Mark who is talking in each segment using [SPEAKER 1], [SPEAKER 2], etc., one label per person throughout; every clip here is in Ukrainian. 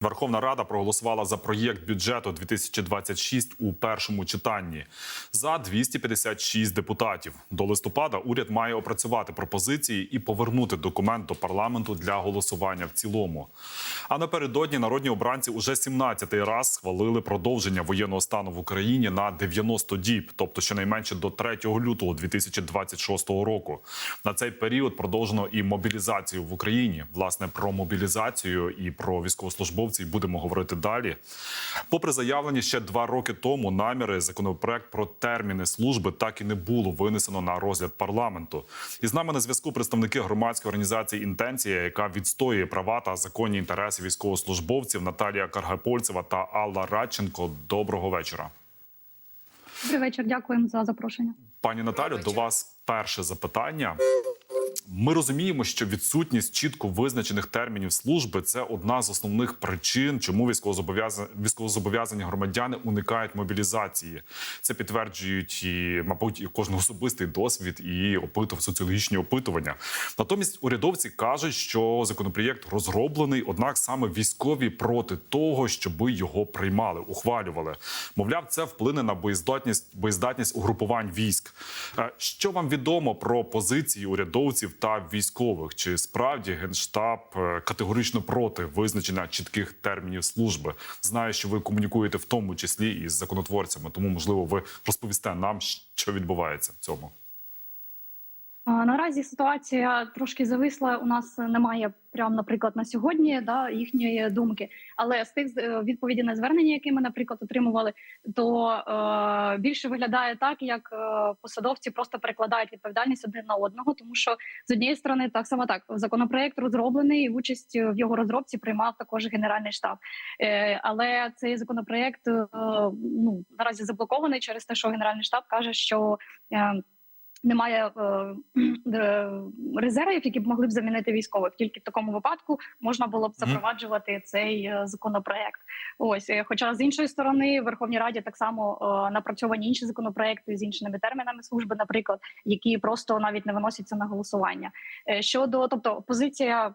[SPEAKER 1] Верховна Рада проголосувала за проєкт бюджету 2026 у першому читанні за 256 депутатів. До листопада уряд має опрацювати пропозиції і повернути документ до парламенту для голосування в цілому. А напередодні народні обранці уже 17-й раз схвалили продовження воєнного стану в Україні на 90 діб, тобто щонайменше до 3 лютого 2026 року. На цей період продовжено і мобілізацію в Україні. Власне про мобілізацію і про військовослужбовців будемо говорити далі. Попри заявлені ще два роки тому наміри, законопроект про терміни служби так і не було винесено на розгляд парламенту. І з нами на зв'язку представники громадської організації Інтенція, яка відстоює права та законні інтереси військовослужбовців Наталія Каргапольцева та Алла Радченко. Доброго вечора.
[SPEAKER 2] Добрий вечір, дякуємо за запрошення.
[SPEAKER 1] Пані Наталю, до вас перше запитання. Ми розуміємо, що відсутність чітко визначених термінів служби це одна з основних причин, чому військовозобов'язані військовозобов'язані громадяни уникають мобілізації. Це підтверджують і, мабуть, і кожен особистий досвід і опитував соціологічні опитування. Натомість урядовці кажуть, що законопроєкт розроблений, однак саме військові проти того, щоби його приймали, ухвалювали. Мовляв, це вплине на боєздатність боєздатність угрупувань військ. Е, Що вам відомо про позиції урядовців та військових? Чи справді генштаб е, категорично проти визначення чітких термінів служби? Знаю, що ви комунікуєте в тому числі із законотворцями, тому можливо ви розповісте нам, що відбувається в цьому.
[SPEAKER 2] Наразі ситуація трошки зависла. У нас немає прямо, наприклад, на сьогодні да, їхньої думки. Але з тих е, відповіді на звернення, які ми, наприклад, отримували, то е, більше виглядає так, як е, посадовці просто перекладають відповідальність один на одного, тому що з однієї сторони, так само так законопроект розроблений, і участь в його розробці приймав також генеральний штаб. Е, але цей законопроект е, ну наразі заблокований через те, що генеральний штаб каже, що е, немає е, е, резервів, які б могли б замінити військових. Тільки в такому випадку можна було б запроваджувати цей е, законопроект. Ось, е, хоча з іншої сторони, в Верховній Раді так само е, напрацьовані інші законопроекти з іншими термінами служби, наприклад, які просто навіть не виносяться на голосування. Е, щодо, тобто, позиція.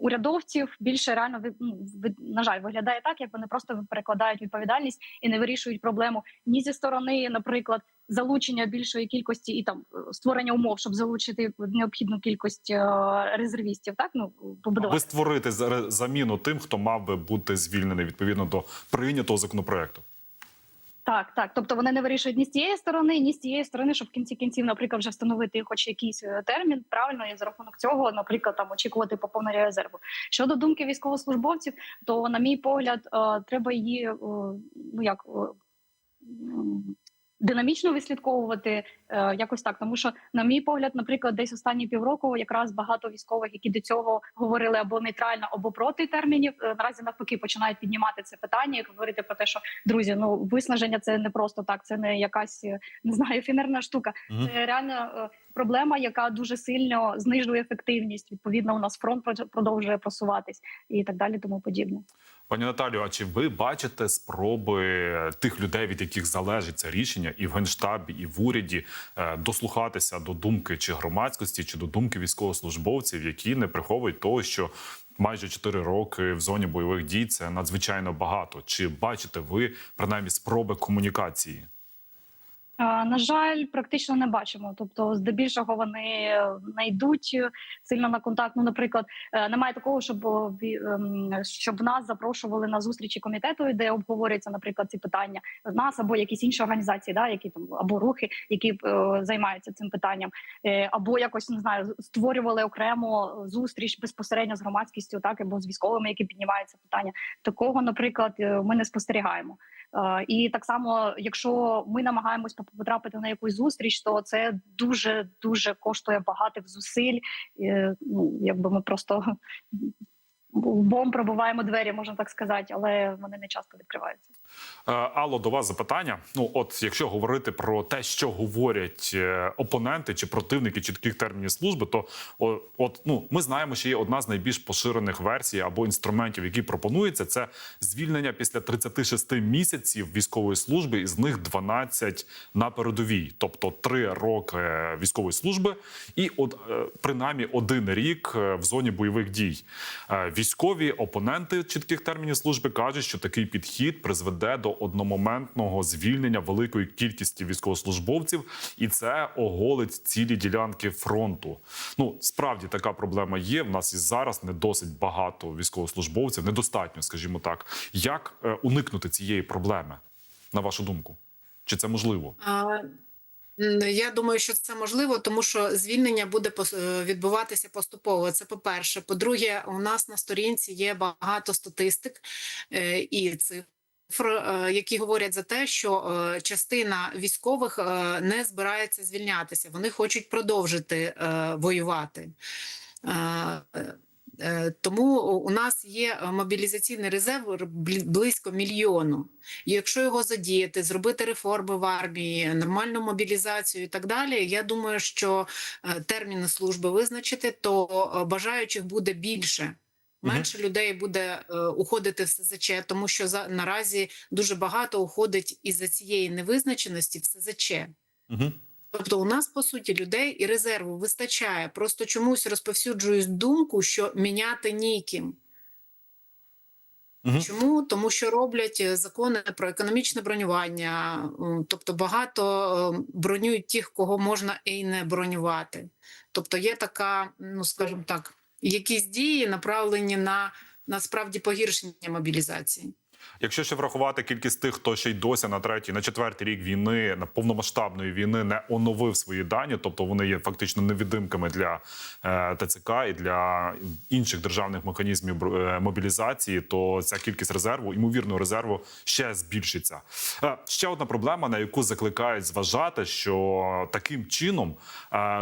[SPEAKER 2] Урядовців більше реально ну, на жаль виглядає так, як вони просто перекладають відповідальність і не вирішують проблему ні зі сторони, наприклад, залучення більшої кількості і там е, створення умов, щоб залучити необхідну кількість е, резервістів. Так ну побудувати
[SPEAKER 1] Аби створити за- заміну тим, хто мав би бути звільнений відповідно до прийнятого законопроекту.
[SPEAKER 2] Так, так. Тобто вони не вирішують ні з цієї сторони, ні з цієї сторони, щоб в кінці кінців, наприклад, вже встановити хоч якийсь е, термін правильно і за рахунок цього, наприклад, там очікувати поповнення резерву. Щодо думки військовослужбовців, то на мій погляд, е, треба її е, ну як. Динамічно вислідковувати е, якось так, тому що, на мій погляд, наприклад, десь останні півроку якраз багато військових, які до цього говорили або нейтрально, або проти термінів, е, наразі навпаки починають піднімати це питання і говорити про те, що друзі, ну виснаження це не просто так, це не якась е, не знаю, ефемерна штука.
[SPEAKER 1] Мгм.
[SPEAKER 2] Це реально е, проблема, яка дуже сильно знижує ефективність. Відповідно, у нас фронт продовжує просуватись і так далі, тому подібне.
[SPEAKER 1] Пані Наталю, а чи ви бачите спроби тих людей, від яких залежить це рішення, і в генштабі, і в уряді е, дослухатися до думки чи громадськості, чи до думки військовослужбовців, які не приховують того, що майже 4 роки в зоні бойових дій це надзвичайно багато? Чи бачите ви принаймні спроби комунікації?
[SPEAKER 2] На жаль, практично не бачимо. Тобто, здебільшого вони не йдуть е, сильно на контакт. Ну, наприклад, е, немає такого, щоб ем, щоб нас запрошували на зустрічі комітету, де обговорюються, наприклад, ці питання з нас або якісь інші організації, да, які там або рухи, які е, займаються цим питанням, або якось не знаю, створювали окремо зустріч безпосередньо з громадськістю, так або з військовими, які піднімають це питання. Такого, наприклад, ми не спостерігаємо. Е, І так само, якщо ми намагаємось потрапити на якусь зустріч, то це дуже дуже коштує багатих зусиль. Ну якби ми просто бом пробуваємо двері, можна так сказати, але вони не часто відкриваються.
[SPEAKER 1] Е, Алло, до вас запитання. Ну, от якщо говорити про те, що говорять е, опоненти чи противники чітких термінів служби, то от ну ми знаємо, що є одна з найбільш поширених версій або інструментів, які пропонуються, це звільнення після 36 місяців військової служби, із них 12 на передовій, тобто 3 роки військової служби, і от е, принаймні один рік е, в зоні бойових дій. Військові опоненти чітких термінів служби кажуть, що такий підхід призведе до одномоментного звільнення великої кількості військовослужбовців, і це оголить цілі ділянки фронту. Ну справді така проблема є. В нас і зараз не досить багато військовослужбовців, недостатньо, скажімо так. Як е, уникнути цієї проблеми, на вашу думку? Чи це можливо?
[SPEAKER 3] А, Я думаю, що це можливо, тому що звільнення буде е, відбуватися поступово. Це по-перше. По-друге, у нас на сторінці є багато статистик е, і цифр, е, які говорять за те, що частина військових не збирається звільнятися. Вони хочуть продовжити воювати. Е, Тому у нас є е, мобілізаційний резерв близько мільйону. І якщо його задіяти, зробити реформи в армії, нормальну мобілізацію і так далі, я думаю, що е, терміни служби визначити, то бажаючих буде більше. Менше людей буде е, уходити в СЗЧ, тому що за наразі дуже багато уходить із-за цієї невизначеності в СЗЧ.
[SPEAKER 1] Угу.
[SPEAKER 3] Тобто, у нас по суті людей і резерву вистачає. Просто чомусь розповсюджують думку, що міняти ніким.
[SPEAKER 1] Угу.
[SPEAKER 3] Чому? Тому що роблять е, закони про економічне бронювання, тобто багато е, бронюють тих, кого можна і не бронювати. Тобто є така, ну скажімо так, якісь дії направлені на насправді погіршення мобілізації.
[SPEAKER 1] Якщо ще врахувати кількість тих, хто ще й досі на третій, на четвертий рік війни, на повномасштабної війни не оновив свої дані, тобто вони є фактично невідимками для е, ТЦК і для інших державних механізмів е, мобілізації, то ця кількість резерву, ймовірного резерву, ще збільшиться. Е, ще одна проблема, на яку закликають зважати, що таким чином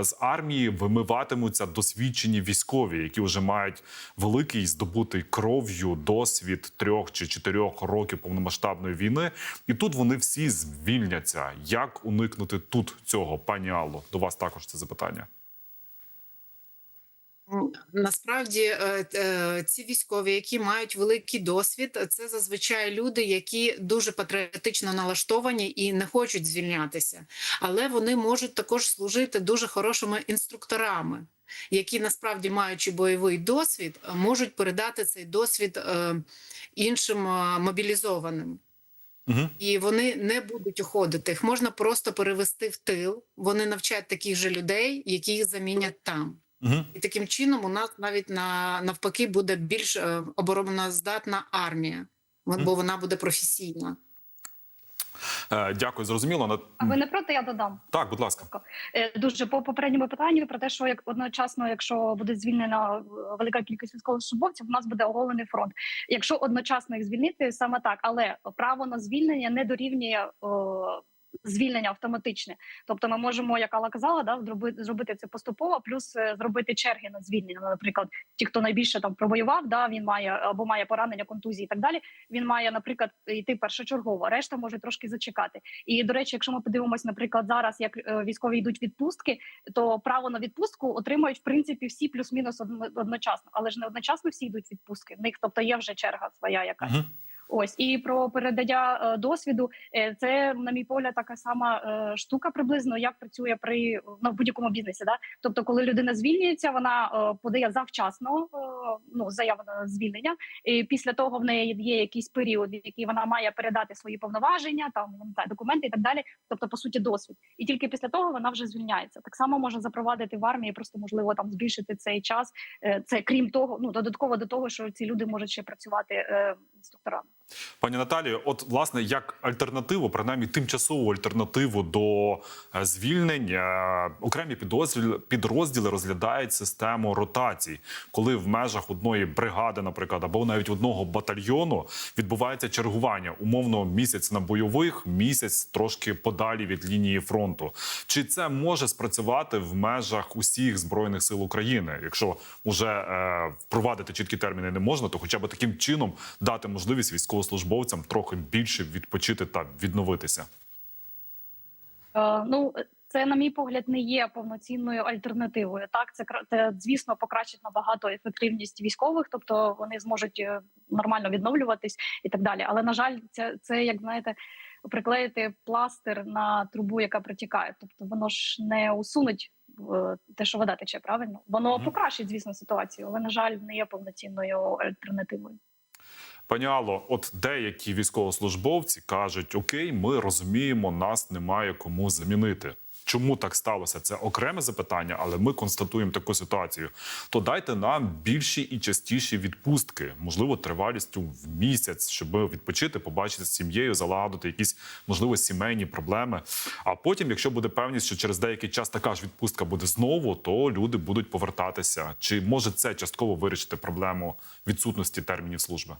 [SPEAKER 1] з армії вимиватимуться досвідчені військові, які вже мають великий здобутий кров'ю досвід трьох чи чотирьох років повномасштабної війни, і тут вони всі звільняться. Як уникнути тут цього, пані Алло? До вас також це запитання.
[SPEAKER 3] Насправді е, е, ці військові, які мають великий досвід, це зазвичай люди, які дуже патріотично налаштовані і не хочуть звільнятися, але вони можуть також служити дуже хорошими інструкторами, які насправді маючи бойовий досвід, е, можуть передати цей досвід е, іншим е, мобілізованим.
[SPEAKER 1] Угу.
[SPEAKER 3] І вони не будуть уходити. Їх можна просто перевести в тил. Вони навчать таких же людей, які їх замінять там.
[SPEAKER 1] Угу.
[SPEAKER 3] І таким чином у нас навіть на навпаки буде більш е, обороноздатна армія, бо вона буде професійна.
[SPEAKER 1] Е, дякую, зрозуміло.
[SPEAKER 2] А ви не проти, я додам.
[SPEAKER 1] Так, будь ласка.
[SPEAKER 2] Е, Дуже по попередньому питанню про те, що як одночасно, якщо буде звільнена е, велика кількість військовослужбовців, у нас буде оголений фронт. Якщо одночасно їх звільнити, саме так, але право на звільнення не дорівнює. о, Звільнення автоматичне, тобто ми можемо, як Алла казала, да зробити зробити це поступово, плюс е, зробити черги на звільнення. Ну, Наприклад, ті, хто найбільше там провоював, да він має або має поранення, контузії і так далі. Він має, наприклад, йти першочергово. Решта може трошки зачекати. І до речі, якщо ми подивимось, наприклад, зараз як е, військові йдуть відпустки, то право на відпустку отримують в принципі всі плюс-мінус одно- одночасно, але ж не одночасно всі йдуть відпустки. В них тобто є вже черга своя якась. Ось і про передання е, досвіду. е, це, на мій погляд, така сама е, штука приблизно, як працює при ну, будь-якому бізнесі. Да? Тобто, коли людина звільнюється, вона подає завчасно ну, заяву на звільнення. І після того в неї є якийсь період, в який вона має передати свої повноваження, там не документи і так далі. Тобто, по суті, досвід. І тільки після того вона вже звільняється. Так само можна запровадити в армії, просто можливо там збільшити цей час. Це крім того, ну додатково до того, що ці люди можуть ще працювати інструкторами.
[SPEAKER 1] Пані Наталію, от власне як альтернативу, принаймні тимчасову альтернативу до е, звільнень, е, окремі підрозділи, розглядають систему ротацій, коли в межах одної бригади, наприклад, або навіть одного батальйону відбувається чергування, умовно місяць на бойових, місяць трошки подалі від лінії фронту. Чи це може спрацювати в межах усіх збройних сил України? Якщо вже е, впровадити чіткі терміни не можна, то хоча б таким чином дати можливість військовослужбовцям трохи більше відпочити та відновитися.
[SPEAKER 2] Е, ну це, на мій погляд, не є повноцінною альтернативою. Так, це це звісно покращить набагато ефективність військових, тобто вони зможуть е, нормально відновлюватись і так далі. Але на жаль, це, це як знаєте. Приклеїти пластир на трубу, яка протікає, тобто воно ж не усунуть е, те, що вода тече, правильно? Воно
[SPEAKER 1] Мгм.
[SPEAKER 2] покращить, звісно, ситуацію, але на жаль, не є повноцінною альтернативою.
[SPEAKER 1] Пані Алло, от деякі військовослужбовці кажуть: Окей, ми розуміємо, нас немає кому замінити. Чому так сталося? Це окреме запитання, але ми констатуємо таку ситуацію. То дайте нам більші і частіші відпустки, можливо, тривалістю в місяць, щоб відпочити, побачити з сім'єю, залагодити якісь можливо сімейні проблеми. А потім, якщо буде певність, що через деякий час така ж відпустка буде знову, то люди будуть повертатися. Чи може це частково вирішити проблему відсутності термінів служби?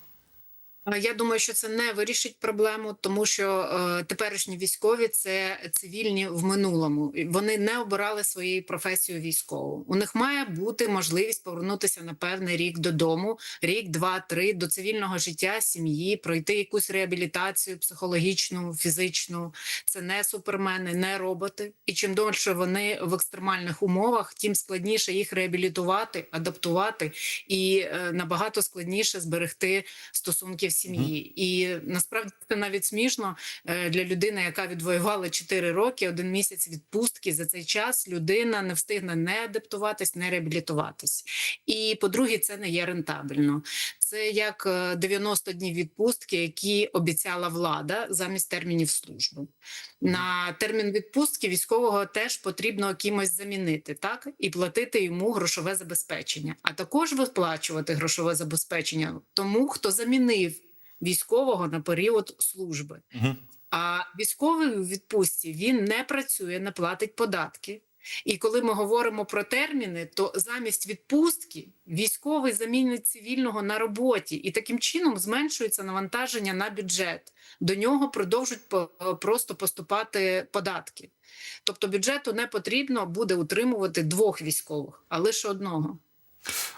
[SPEAKER 3] Е, Я думаю, що це не вирішить проблему, тому що е, теперішні військові це цивільні в минулому. Вони не обирали своєю професію військову. У них має бути можливість повернутися на певний рік додому, рік, два, три до цивільного життя, сім'ї, пройти якусь реабілітацію психологічну, фізичну. Це не супермени, не роботи. І чим довше вони в екстремальних умовах, тим складніше їх реабілітувати, адаптувати і е, набагато складніше зберегти стосунки сім'ї. І насправді це навіть смішно е, для людини, яка відвоювала 4 роки, один місяць відпустки. За цей час людина не встигне не адаптуватись, не реабілітуватись. І по-друге, це не є рентабельно. Це як е, 90 днів відпустки, які обіцяла влада замість термінів служби. На термін відпустки військового теж потрібно кимось замінити, так і платити йому грошове забезпечення, а також виплачувати грошове забезпечення тому, хто замінив військового на період служби.
[SPEAKER 1] Угу.
[SPEAKER 3] А військовий у відпустці він не працює, не платить податки. І коли ми говоримо про терміни, то замість відпустки військовий замінить цивільного на роботі, і таким чином зменшується навантаження на бюджет. До нього продовжують просто поступати податки. Тобто бюджету не потрібно буде утримувати двох військових, а лише одного.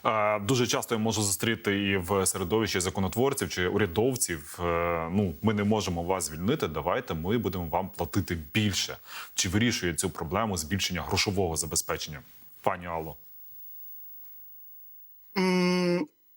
[SPEAKER 1] Е, Дуже часто я можу зустріти і в середовищі законотворців чи урядовців. е, Ну, ми не можемо вас звільнити. Давайте ми будемо вам платити більше. Чи вирішує цю проблему збільшення грошового забезпечення? Пані Алло.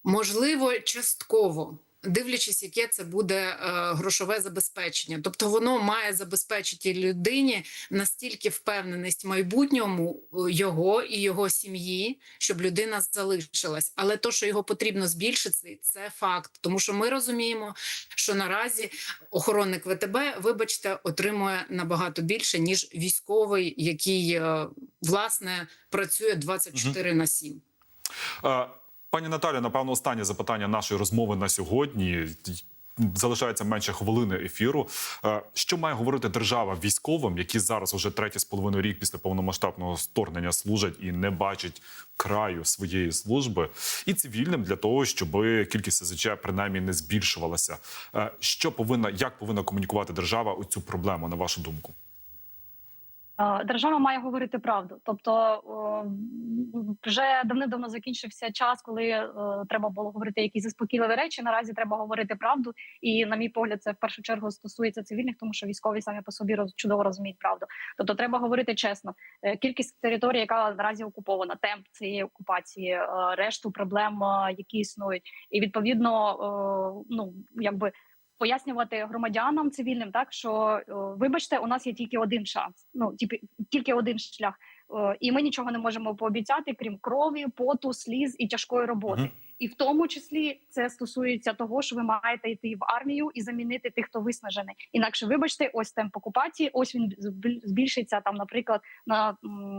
[SPEAKER 3] Можливо, частково. Дивлячись, яке це буде е, грошове забезпечення, тобто воно має забезпечити людині настільки впевненість в майбутньому е, його і його сім'ї, щоб людина залишилась. Але то, що його потрібно збільшити, це факт, тому що ми розуміємо, що наразі охоронник ВТБ, вибачте, отримує набагато більше ніж військовий, який е, власне працює 24 на 7.
[SPEAKER 1] Е, Пані Наталі, напевно, останнє запитання нашої розмови на сьогодні. Залишається менше хвилини ефіру. Е, Що має говорити держава військовим, які зараз уже третій з половиною рік після повномасштабного вторгнення служать і не бачать краю своєї служби, і цивільним для того, щоб кількість СЗЧ принаймні не збільшувалася. Е, Що повинна як повинна комунікувати держава у цю проблему, на вашу думку?
[SPEAKER 2] Е, Держава має говорити правду, тобто вже давним-давно закінчився час, коли е, треба було говорити якісь заспокійливі речі. Наразі треба говорити правду, і на мій погляд, це в першу чергу стосується цивільних, тому що військові самі по собі роз, чудово розуміють правду. Тобто, треба говорити чесно. Е, Кількість території, яка наразі окупована, темп цієї окупації, решту проблем, які існують, і відповідно, ну якби пояснювати громадянам цивільним, так що е, вибачте, у нас є тільки один шанс. Ну тільки один шлях, Е, і ми нічого не можемо пообіцяти, крім крові, поту, сліз і тяжкої роботи. І в тому числі це стосується того, що ви маєте йти в армію і замінити тих, хто виснажений. Інакше, вибачте, ось темп окупації, ось він збіль- збільшиться там, наприклад, на,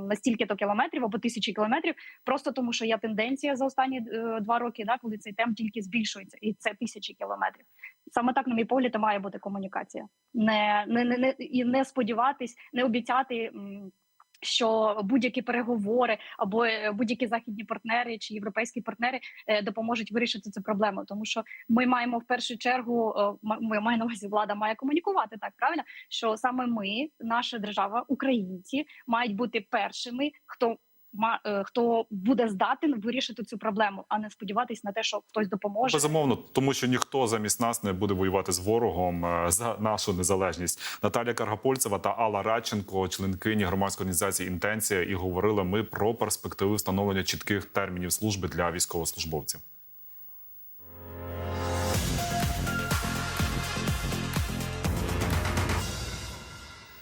[SPEAKER 2] на стільки-то кілометрів або тисячі кілометрів, просто тому що є тенденція за останні е, два роки, да, коли цей темп тільки збільшується, і це тисячі кілометрів. Саме так, на мій погляд, має бути комунікація. Не, не, не, і не сподіватись, не обіцяти. Що будь-які переговори або е, будь-які західні партнери чи європейські партнери е, допоможуть вирішити цю проблему, тому що ми маємо в першу чергу, е, ми маю на увазі влада має комунікувати так правильно, що саме ми, наша держава, українці, мають бути першими, хто хто буде здатен вирішити цю проблему, а не сподіватись на те, що хтось допоможе.
[SPEAKER 1] Безумовно, тому що ніхто замість нас не буде воювати з ворогом е, за нашу незалежність. Наталія Каргапольцева та Алла Радченко, членкині громадської організації Інтенція, і говорили ми про перспективи встановлення чітких термінів служби для військовослужбовців.